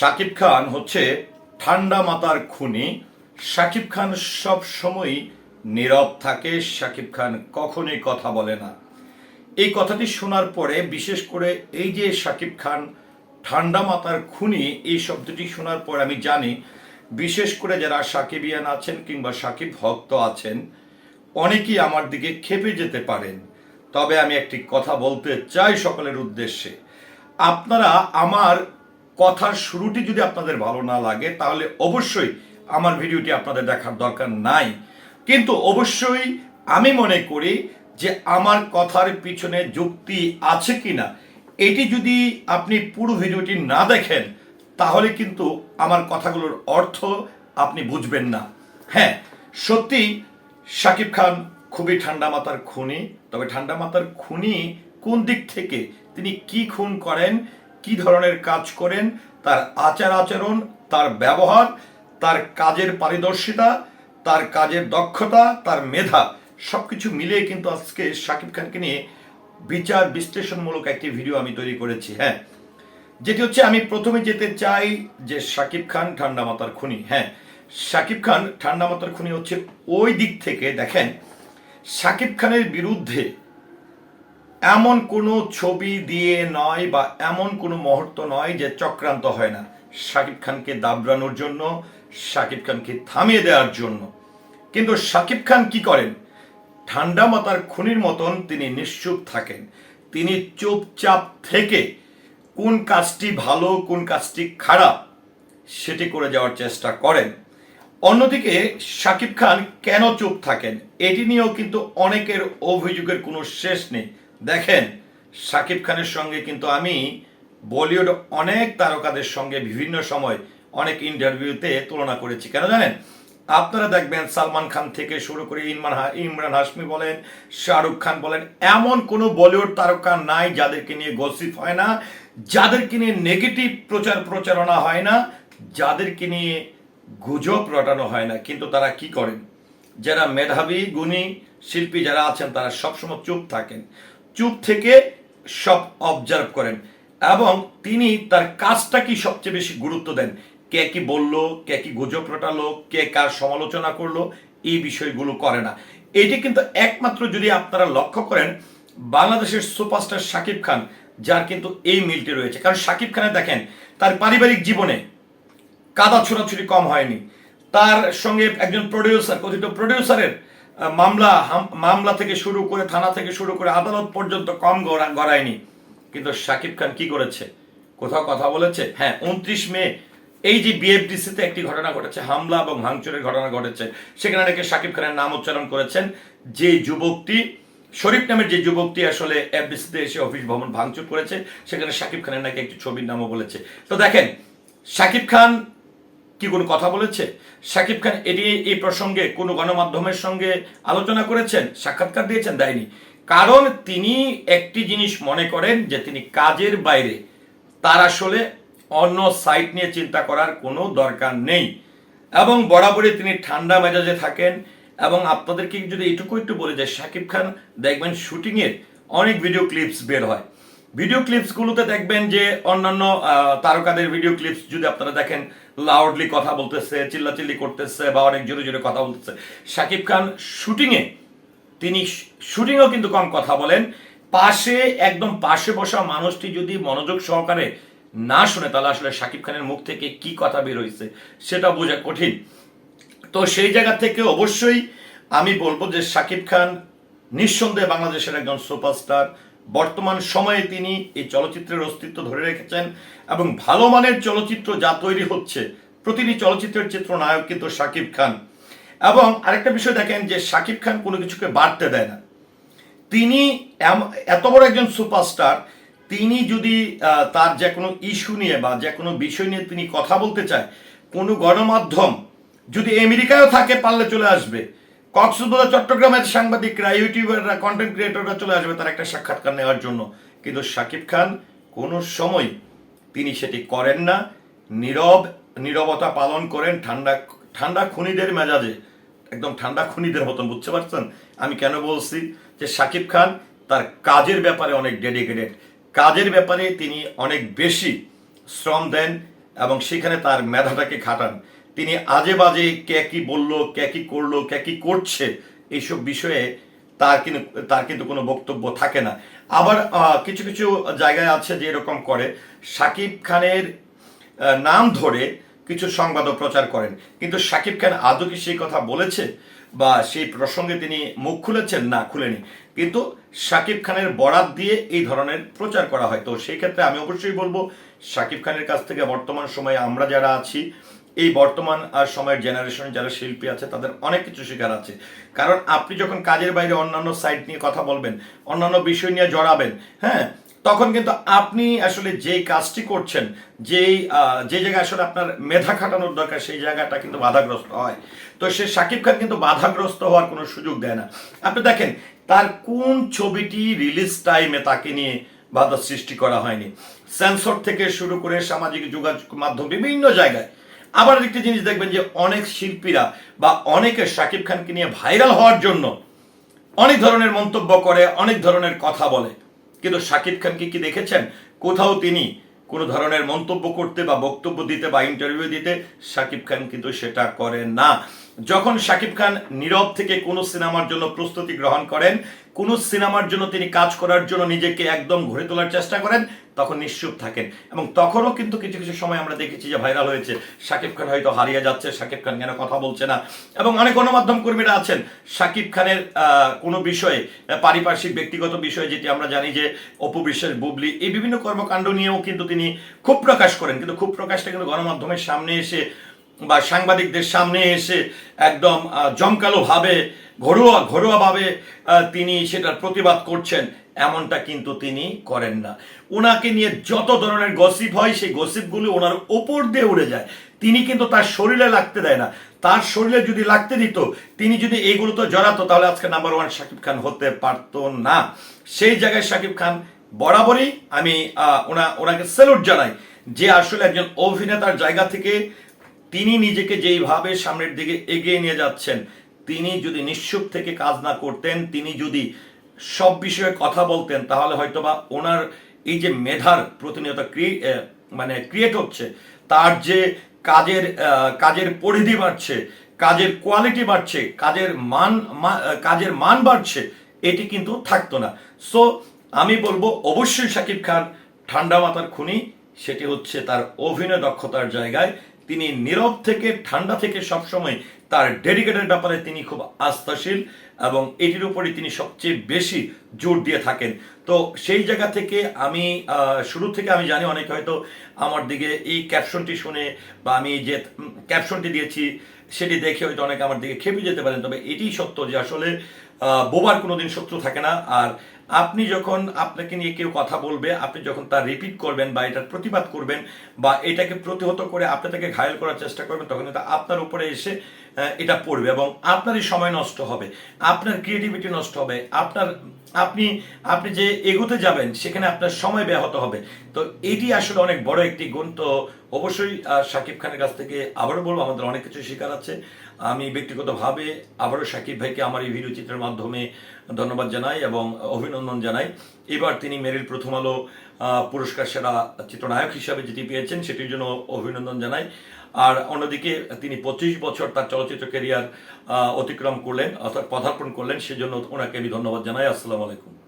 শাকিব খান হচ্ছে ঠান্ডা মাতার খুনি। শাকিব খান সব সময় নীরব থাকে শাকিব খান কখনোই কথা বলে না। এই কথাটি শোনার পরে বিশেষ করে এই যে শাকিব খান ঠান্ডা মাতার খুনি, এই শব্দটি শোনার পর আমি জানি, বিশেষ করে যারা সাকিবিয়ান আছেন কিংবা সাকিব ভক্ত আছেন, অনেকেই আমার দিকে খেপে যেতে পারেন। তবে আমি একটি কথা বলতে চাই সকলের উদ্দেশ্যে। আপনারা আমার কথার শুরুটি যদি আপনাদের ভালো না লাগে, তাহলে অবশ্যই আমার ভিডিওটি আপনাদের দেখার দরকার নাই। কিন্তু অবশ্যই আমি মনে করি যে আমার কথার পিছনে যুক্তি আছে কিনা, এটি যদি আপনি পুরো ভিডিওটি না দেখেন, তাহলে কিন্তু আমার কথাগুলোর অর্থ আপনি বুঝবেন না। হ্যাঁ সত্যি শাকিব খান খুবই ঠান্ডা মাথার খুনি, তবে ঠান্ডা মাথার খুনি কোন দিক থেকে, তিনি কি খুন করেন কি ধরনের কাজ করেন, তার আচার আচরণ, তার ব্যবহার, তার কাজের পারদর্শিতা, তার কাজের দক্ষতা, তার মেধা সব কিছু মিলিয়ে কিন্তু আজকে শাকিব খানকে নিয়ে বিচার বিশ্লেষণমূলক একটি ভিডিও আমি তৈরি করেছি হ্যাঁ। যেটি হচ্ছে, আমি প্রথমে যেতে চাই যে শাকিব খান ঠান্ডা মাথার খুনি হ্যাঁ। শাকিব খান ঠান্ডা মাথার খুনি হচ্ছে ওই দিক থেকে, দেখেন শাকিব খানের বিরুদ্ধে এমন কোনো ছবি দিয়ে নয় বা এমন কোনো মুহূর্ত নয় যে চক্রান্ত হয় না। শাকিব খানকে দাবড়ানোর জন্য, শাকিব খানকে থামিয়ে দেওয়ার জন্য। কিন্তু শাকিব খান কি করেন? ঠান্ডা মাতার খুনির মতন তিনি নিশ্চুপ থাকেন। তিনি চুপচাপ থেকে কোন কাজটি ভালো, কোন কাজটি খারাপ, সেটি করে যাওয়ার চেষ্টা করেন। অন্যদিকে শাকিব খান কেন চুপ থাকেন? এটি নিয়েও কিন্তু অনেকের অভিযোগের কোনো শেষ নেই। দেখেন শাকিব খানের সঙ্গে কিন্তু আমি বলিউড অনেক তারকাদের সঙ্গে বিভিন্ন সময় অনেক ইন্টারভিউতে তুলনা করেছি। কেন জানেন? আপনারা দেখবেন সালমান খান থেকে শুরু করে ইমরান ইমরান হাসমি বলেন, শাহরুখ খান বলেন, এমন কোনো বলিউড তারকা নাই যাদেরকে নিয়ে গসিপ হয় না, যাদেরকে নিয়ে নেগেটিভ প্রচার প্রচারণা হয় না, যাদেরকে নিয়ে গুজব রটানো হয় না। কিন্তু তারা কি করেন? যারা মেধাবী, গুণী শিল্পী যারা আছেন, তারা সবসময় চুপ থাকেন। চুপ থেকে সব অবজার্ভ করেন এবং তিনি তার কাজটা কি সবচেয়ে বেশি গুরুত্ব দেন? কে কি বলল, কে কি গুজব রটালো, কে কার সমালোচনা করল, এই বিষয়গুলো করে না। এটি কিন্তু একমাত্র যদি আপনারা লক্ষ্য করেন, বাংলাদেশের সুপারস্টার শাকিব খান, যার কিন্তু এই মিলটি রয়েছে। কারণ শাকিব খানের দেখেন, তার পারিবারিক জীবনে কাদা ছোড়াছুড়ি কম হয়নি। তার সঙ্গে একজন প্রডিউসার কথিত প্রডিউসারের মামলা মামলা থেকে শুরু করে, থানা থেকে শুরু করে আদালত পর্যন্ত কম গড়া- গড়ায়নি। কিন্তু শাকিব খান কি করেছে? কোথাও কথা বলেছে? হ্যাঁ উনত্রিশ মে এই যে বিএফডিসিতে একটি ঘটনা ঘটেছে, হামলা এবং ভাঙচুরের ঘটনা ঘটেছে, সেখানে নাকি শাকিব খানের নাম উচ্চারণ করেছেন যে যুবকটি, শরীফ নামের যে যুবকটি আসলে এফডিসিতে এসে অফিস ভবন ভাঙচুর করেছে, সেখানে শাকিব খানের নাকি একটি ছবির নামও বলেছে। তো দেখেন, শাকিব খান কি কোনো কথা বলেছে? শাকিব খান এটি এই প্রসঙ্গে কোনো গণমাধ্যমের সঙ্গে আলোচনা করেছেন? সাক্ষাৎকার দিয়েছেন? দেয়নি। কারণ তিনি একটি জিনিস মনে করেন যে তিনি কাজের বাইরে। তার আসলে অন্য সাইট নিয়ে চিন্তা করার কোনো দরকার নেই। এবং বরাবরই তিনি ঠান্ডা মেজাজে থাকেন। এবং আপনাদেরকে যদি এটুকু একটু বলে যে শাকিব খান দেখবেন শুটিংয়ের অনেক ভিডিও ক্লিপস বের হয়। ভিডিও ক্লিপসগুলোতে দেখবেন যে অন্যান্য তারকাদের ভিডিও ক্লিপস যদি আপনারা দেখেন লাউডলি কথা বলতেছে, চিল্লাচিল্লি করতেছে বা অনেক জোরে জোরে কথা বলতেছে। শাকিব খান শুটিংয়ে তিনি শুটিংও কিন্তু কম কথা বলেন। পাশে, একদম পাশে বসা মানুষটি যদি মনোযোগ সহকারে না শুনে, তাহলে আসলে শাকিব খানের মুখ থেকে কি কথা বের হয়েছে সেটা বোঝা কঠিন। তো সেই জায়গা থেকে অবশ্যই আমি বলব যে শাকিব খান নিঃসন্দেহে বাংলাদেশের একজন সুপারস্টার। বর্তমান সময়ে তিনি এই চলচ্চিত্রের অস্তিত্ব ধরে রেখেছেন এবং ভালো মানের চলচ্চিত্র যা তৈরি হচ্ছে, প্রতিটি চলচ্চিত্রের চিত্রনায়ক কিন্তু শাকিব খান। এবং আরেকটা বিষয় দেখেন যে শাকিব খান কোনো কিছুকে বাড়তে দেয় না। তিনি এত বড় একজন সুপারস্টার, তিনি যদি তার যে কোনো ইস্যু নিয়ে বা যে কোনো বিষয় নিয়ে তিনি কথা বলতে চায়, কোনো গণমাধ্যম যদি আমেরিকায়ও থাকে, পারলে চলে আসবে। কক্সবাজার, চট্টগ্রামের সাংবাদিকরা, ইউটিউবাররা কন্টেন্ট ক্রিয়েটররা চলে আসবে তার একটা সাক্ষাৎকার নেওয়ার জন্য। কিন্তু শাকিব খান কোনো সময় তিনি সেটি করেন না। নীরব, নীরবতা পালন করেন ঠান্ডা ঠান্ডা খুনিদের মেজাজে। একদম ঠান্ডা খুনিদের মতন, বুঝতে পারছেন? আমি কেন বলছি যে শাকিব খান তার কাজের ব্যাপারে অনেক ডেডিকেটেড কাজের ব্যাপারে তিনি অনেক বেশি শ্রম দেন এবং সেখানে তার মেধাটাকে খাটান। তিনি আজে বাজে কে কি বলল, কে কি করল, কে কি করছে, এইসব বিষয়ে তার কিন্তু তার কিন্তু কোনো বক্তব্য থাকে না। আবার কিছু কিছু জায়গায় আছে যে এরকম করে। সাকিব খানের নাম ধরে কিছু সংবাদও প্রচার করেন। কিন্তু সাকিব খান আদৌ কি সেই কথা বলেছে? বা সেই প্রসঙ্গে তিনি মুখ খুলেছেন? না, খুলেনি। কিন্তু সাকিব খানের বরাত দিয়ে এই ধরনের প্রচার করা হয়। তো সেই ক্ষেত্রে আমি অবশ্যই বলব সাকিব খানের কাছ থেকে বর্তমান সময়ে আমরা যারা আছি এই বর্তমান আর সময়ের জেনারেশনে যারা শিল্পী আছে, তাদের অনেক কিছু শেখার আছে। কারণ আপনি যখন কাজের বাইরে অন্যান্য সাইট নিয়ে কথা বলবেন, অন্যান্য বিষয় নিয়ে জড়াবেন হ্যাঁ তখন কিন্তু আপনি আসলে যেই কাজটি করছেন, যেই যে জায়গায় আসলে আপনার মেধা খাটানোর দরকার, সেই জায়গাটা কিন্তু বাধাগ্রস্ত হয়। তো সে শাকিব খান কিন্তু বাধাগ্রস্ত হওয়ার কোনো সুযোগ দেয় না। আপনি দেখেন, তার কোন ছবিটি রিলিজ টাইমে তাকে নিয়ে বাধা সৃষ্টি করা হয়নি। সেন্সর থেকে শুরু করে সামাজিক যোগাযোগ মাধ্যম বিভিন্ন জায়গায় আবার একটি জিনিস দেখবেন যে অনেক শিল্পীরা বা অনেকে শাকিব খানকে নিয়ে ভাইরাল হওয়ার জন্য অনেক ধরনের মন্তব্য করে, অনেক ধরনের কথা বলে। কিন্তু শাকিব খানকে কি দেখেছেন? কোথাও তিনি কোনো ধরনের মন্তব্য করতে বা বক্তব্য দিতে বা ইন্টারভিউ দিতে শাকিব খান কিন্তু সেটা করে না। যখন শাকিব খান নীরব থেকে কোনো সিনেমার জন্য প্রস্তুতি গ্রহণ করেন, কোনো সিনেমার জন্য তিনি কাজ করার জন্য নিজেকে একদম ঘুরে তোলার চেষ্টা করেন, তখন নিশ্চুপ থাকেন। এবং তখনও কিন্তু কিছু কিছু সময় আমরা দেখেছি যে ভাইরাল হয়েছে। শাকিব খান হয়তো হারিয়ে যাচ্ছে, শাকিব খান কেন কথা বলছে না। এবং অনেক গণমাধ্যম কর্মীরা আছেন। শাকিব খানের কোনো বিষয়ে, পারিপার্শ্বিক, ব্যক্তিগত বিষয়ে যেটি আমরা জানি যে অপবিশ্বাস বুবলি, এই বিভিন্ন কর্মকাণ্ড নিয়েও কিন্তু তিনি খুব প্রকাশ করেন। কিন্তু খুব প্রকাশটা কিন্তু গণমাধ্যমের সামনে এসে বা সাংবাদিকদের সামনে এসে একদম জমকালোভাবে, ঘরোয়া, ঘরোয়াভাবে তিনি সেটার প্রতিবাদ করছেন, এমনটা কিন্তু তিনি করেন না। ওনাকে নিয়ে যত ধরনের গসিপ হয়, সেই গসিপগুলো ওনার ওপর দিয়ে উড়ে যায়। তিনি কিন্তু তার শরীরে লাগতে দেয় না। তার শরীরে যদি লাগতে দিত, তিনি যদি এগুলো তো জড়াতো, তাহলে আজকে নাম্বার ওয়ান শাকিব খান হতে পারতো না। সেই জায়গায় শাকিব খান বরাবরই আমি ওনা, ওনাকে স্যালুট জানাই যে আসলে একজন অভিনেতার জায়গা থেকে তিনি নিজেকে যেইভাবে সামনের দিকে এগিয়ে নিয়ে যাচ্ছেন, তিনি যদি নিঃসুপ থেকে কাজ না করতেন, তিনি যদি সব বিষয়ে কথা বলতেন, তাহলে হয়তোবা ওনার এই যে মেধার প্রতিনিয়ত মানে ক্রিয়েট হচ্ছে, তার যে কাজের কাজের পরিধি বাড়ছে, কাজের কোয়ালিটি বাড়ছে, কাজের মান কাজের মান বাড়ছে, এটি কিন্তু থাকতো না। সো আমি বলব অবশ্যই শাকিব খান ঠান্ডা মাথার খুনি, সেটি হচ্ছে তার অভিনয় দক্ষতার জায়গায়। তিনি নীরব থেকে, ঠান্ডা থেকে সবসময় তার ডেডিকেটের ব্যাপারে তিনি খুব আস্থাশীল এবং এটির উপরে তিনি সবচেয়ে বেশি জোর দিয়ে থাকেন। তো সেই জায়গা থেকে আমি শুরু থেকে আমি জানি অনেক হয়তো আমার দিকে এই ক্যাপশনটি শুনে বা আমি যে ক্যাপশনটি দিয়েছি সেটি দেখে হয়তো অনেকে আমার দিকে খেপে যেতে পারেন, তবে এটি সত্য যে আসলে বোবার কোনোদিন শত্রু থাকে না। আর আপনি যখন আপনাকে নিয়ে কেউ কথা বলবে, আপনি যখন তার রিপিট করবেন বা এটার প্রতিবাদ করবেন বা এটাকে প্রতিহত করে আপনি তাকে ঘায়ল করার চেষ্টা করবেন, তখন এটা আপনার উপরে এসে এটা পড়বে এবং আপনারই সময় নষ্ট হবে, আপনার ক্রিয়েটিভিটি নষ্ট হবে, আপনার, আপনি আপনি যে এগোতে যাবেন, সেখানে আপনার সময় ব্যাহত হবে। তো এটি আসলে অনেক বড় একটি গুণ। তো অবশ্যই শাকিব খানের কাছ থেকে আবারও বলব, আমাদের অনেক কিছু শেখার আছে। আমি ব্যক্তিগতভাবে আবারও শাকিব ভাইকে আমার এই ভিডিও চিত্রের মাধ্যমে ধন্যবাদ জানাই এবং অভিনন্দন জানাই। এবার তিনি মেরিল প্রথম আলো পুরস্কার সেরা চিত্রনায়ক হিসাবে যেটি পেয়েছেন, সেটির জন্য অভিনন্দন জানাই। আর অন্যদিকে তিনি পঁচিশ বছর তার চলচ্চিত্র কেরিয়ার অতিক্রম করলেন, অর্থাৎ পদার্পণ করলেন, সেজন্য ওনাকে আমি ধন্যবাদ জানাই। আসসালামু আলাইকুম।